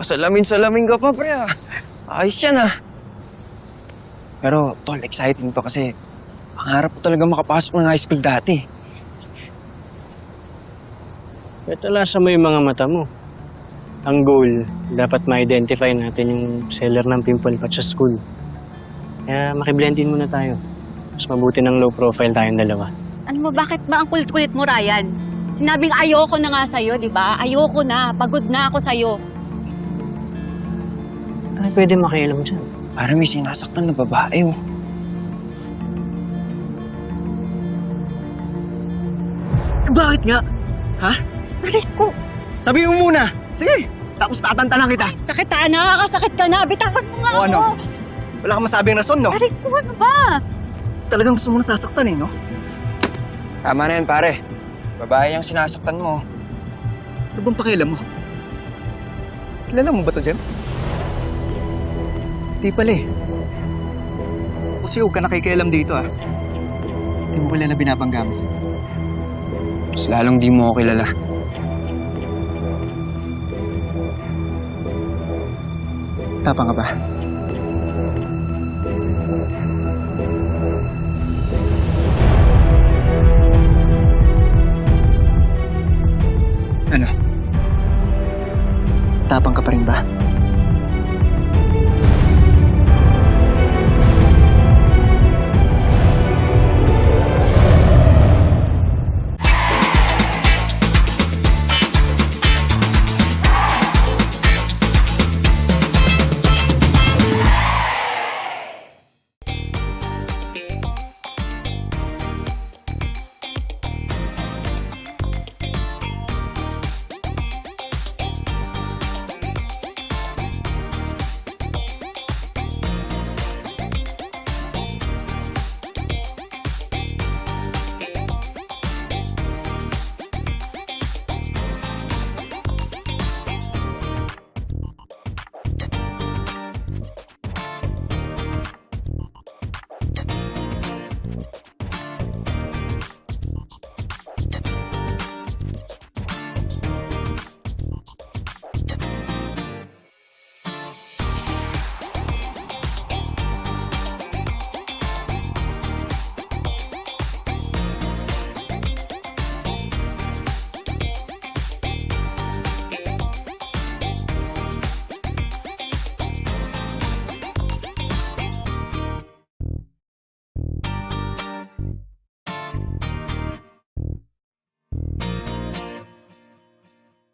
Pasalamin-salamin ka pa, pre, ah. Ayos yan, ah. Pero, tol, exciting pa kasi pangarap ko talaga makapasok ng high school dati. Ba't alasa mo yung mga mata mo? Ang goal, dapat ma-identify natin yung seller ng pimple patch sa school. Kaya makiblend in muna tayo. Mas mabuti ng low profile tayong dalawa. Ano mo, bakit ba ang kulit-kulit mo, Ryan? Sinabing ayoko na nga sa'yo, di ba? Ayoko na. Pagod na ako sa'yo. Ano pwede makialam dyan? Parang may sinasaktan na babae, oh. Bakit nga? Ha? Aray ko! Sabi mo muna. Sige, tapos tatantanan kita. Sakit ah, nakakasakit ka na. Bitawan mo nga O ano? ako. Wala kang masabing rason, no? Aray ko, ano ba? Talagang gusto mo na sasaktan eh, no? Tama na yan, pare. Babae yung sinasaktan mo. Ano bang pakialam mo? Kilala mo ba to, Jem? Di pala eh. Kasi huwag ka nakikialam dito, ah. Hindi mo kilala binabangga mo. Mas lalong di mo ako kilala. Tapang ka ba? Ano? Tapang ka pa rin ba?